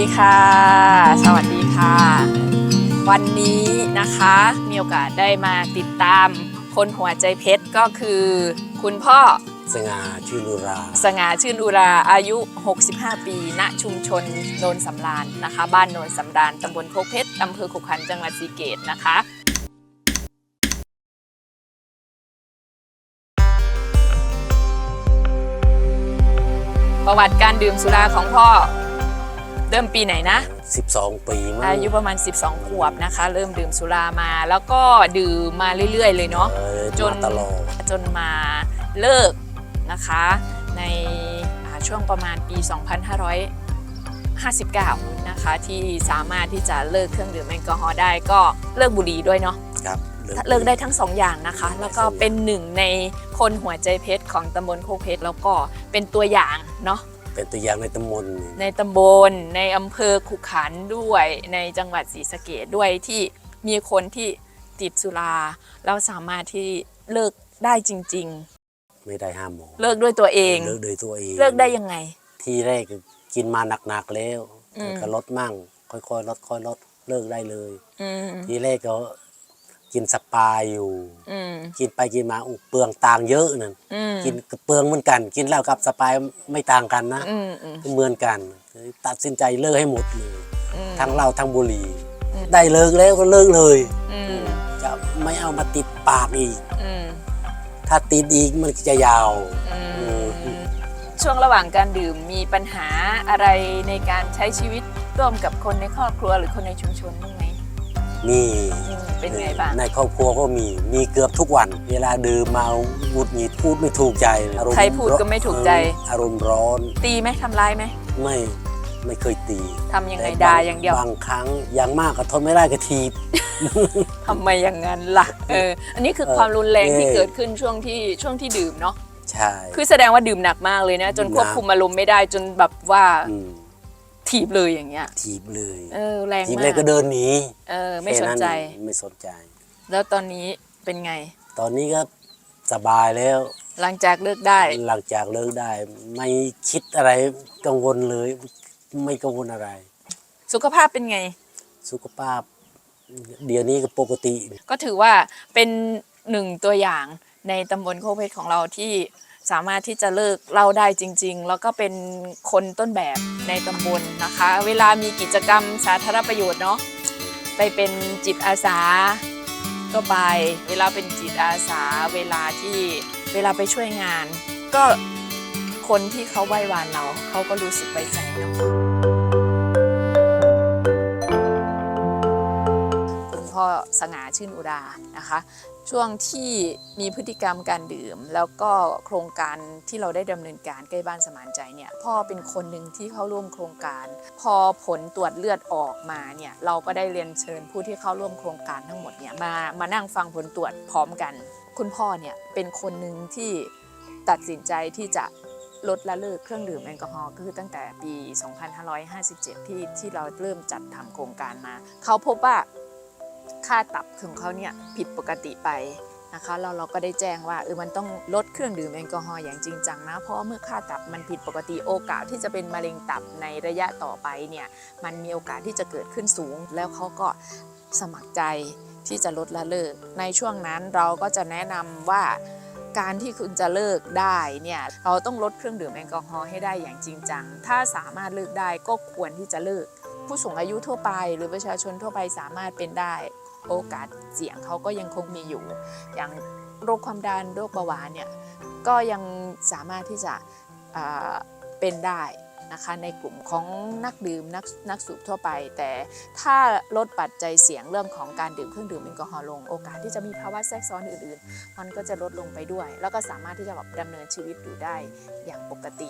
วัสดีค่ะ สวัสดีค่ะ วันนี้นะคะมีโอกาสได้มาติดตามคนหัวใจเพชรก็คือ คุณพ่อสง่าชื่อนุรา สง่าชื่นอุราอายุ 65 ปี ณ ชุมชนโนนสำราญนะคะ บ้านโนนสำราญตำบลโคกเพชรอำเภอขุขันธ์จังหวัดศรีเกตนะคะประวัติการดื่มสุราของพ่อ เริ่มปีไหนนะ 12 ปีมั้งอายุประมาณ 12 ขวบนะคะ เริ่มดื่มสุรามา แล้วก็ดื่มมาเรื่อย ๆ เลยเนาะเออจนมาตลอดจนมาเลิกนะคะ ในอ่าช่วงประมาณปี 2559 นะคะที่สามารถที่จะเลิกเครื่องดื่มแอลกอฮอล์ได้ก็เลิกบุหรี่ด้วยเนาะครับเลิกได้ทั้งสองอย่างนะคะ แล้วก็เป็นหนึ่งในคนหัวใจเพชรของตำบลโคกเพชรแล้วก็เป็นตัวอย่างเนาะ เป็นตัวอย่างในตำบลนี่ในตำบล ในอำเภอขุขันธ์ด้วย ในจังหวัดศรีสะเกดด้วยที่มีคนที่ติดสุราแล้วสามารถที่เลิกได้จริง ไม่ได้ห้ามหมอๆ เลิกด้วยตัวเอง เลิกโดยตัวเองเลิกได้ยังไง ที่แรกก็กินมาหนักๆแล้วอืม ก็ลดมั่ง ค่อยๆลดค่อยลดเลิกได้เลย อืม ทีแรกก็ กินสปายอยู่อืมกินไปกินมาอุยเปลืองตังค์เยอะนั่นอืมกินก็เปลืองเหมือนกัน กินเหล้ากับสปายไม่ต่างกันนะอืมอืมก็เหมือนกันเลยตัดสินใจเลิกให้หมดเลยอืมทั้งเหล้าทั้งบุหรี่อืมได้เลิกแล้วก็เลิกเลยอืมจะไม่เอามาติดปากอีกอืมถ้าติดอีกมันจะยาวอืมช่วงระหว่างการดื่มมีปัญหาอะไรในการใช้ชีวิตร่วมกับคนในครอบครัวหรือคนในชุมชนบ้างไหม มีอืมเป็นไงบ้างในครอบครัวก็มีมีเกือบทุกวัน เวลาดื่มเมาหงุดหงิดพูดไม่ถูกใจอารมณ์ใครพูดก็ไม่ถูกใจเอออารมณ์ร้อน ตีไหมทำร้ายไหมไม่ไม่เคยตีทำยังไงแต่ด่าบอย่างเดียวบางครั้งอย่างมากก็ทนไม่ได้ก็ทีบทำไมอย่างนั้นล่ะเอออันนี้คือเออความรุนแรงที่เออเกิดขึ้นช่วงที่ช่วงที่ดื่มเนาะใช่คือแสดงว่าดื่มหนักมากเลยนะ จนหนักควบคุมอารมณ์ไม่ได้จนแบบว่าม ถีบเลยอย่างเงี้ยทีบเลย เออแรงทีบมาเลยกก็เดินหนีเออไม่สนแค่ใจ ไม่สนใจ แล้วตอนนี้เป็นไง ตอนนี้ก็สบายแล้ว หลังจากเลิกได้ หลังจากเลิกได้ ไม่คิดอะไรกังวลเลย ไม่กังวลอะไร สุขภาพเป็นไง สุขภาพ เดี๋ยวนี้ก็ปกติ ก็ถือว่าเป็นหนึ่งตัวอย่างในตำบลโคกเพชรของเราที่ สามารถที่จะเลิกเล่าได้จริง ๆ แล้วก็เป็นคนต้นแบบในตำบลนะคะ เวลามีกิจกรรมสาธารณประโยชน์เนาะไปเป็นจิตอาสาก็ไป เวลาเป็นจิตอาสาเวลาที่เวลาไปช่วยงาน ก็คนที่เขาไหว้วานเราเขาก็รู้สึกไว้ใจเนาะ ชื่นอุรานะคะ ช่วงที่มีพฤติกรรมการดื่ม แล้วก็โครงการที่เราได้ดำเนินการใกล้บ้านสมานใจเนี่ยพ่อเป็นคนหนึ่งที่เข้าร่วมโครงการ พอผลตรวจเลือดออกมาเนี่ยเราก็ได้เรียนเชิญผู้ที่เข้าร่วมโครงการทั้งหมดเนี่ยมามานั่งฟังผลตรวจพร้อมกัน คุณพ่อเนี่ยเป็นคนหนึ่งที่ตัดสินใจที่จะลดละเลิกเครื่องดื่มแอลกอฮอล์ก็คือตั้งแต่ปี 2557 ที่ที่เราเริ่มจัดทำโครงการมา เขาพบว่า ค่าตับของเขาเนี่ยผิดปกติไปนะคะแล้วเราก็ได้แจ้งว่าเออมันต้องลดเครื่องดื่มแอลกอฮอล์อย่างจริงจังนะ เพราะเมื่อค่าตับมันผิดปกติโอกาสที่จะเป็นมะเร็งตับในระยะต่อไปเนี่ยมันมีโอกาสที่จะเกิดขึ้นสูง แล้วเขาก็สมัครใจที่จะลดละเลิก ในช่วงนั้นเราก็จะแนะนำว่าการที่คุณจะเลิกได้เนี่ยเราต้องลดเครื่องดื่มแอลกอฮอล์ให้ได้อย่างจริงจัง ถ้าสามารถเลิกได้ก็ควรที่จะเลิก ผู้สูงอายุทั่วไป หรือประชาชนทั่วไปสามารถเป็นได้ โอกาสเสี่ยงเขาก็ยังคงมีอยู่ อย่างโรคความดันโรคเบาหวานเนี่ยก็ยังสามารถที่จะเป็นได้นะคะในกลุ่มของนักดื่มนักนักสูบทั่วไป แต่ถ้าลดปัจจัยเสี่ยงเรื่องของการดื่มเครื่องดื่มแอลกอฮอล์ลง โอกาสที่จะมีภาวะแทรกซ้อนอื่นๆ มันก็จะลดลงไปด้วย แล้วก็สามารถที่จะแบบดำเนินชีวิตอยู่ได้อย่างปกติ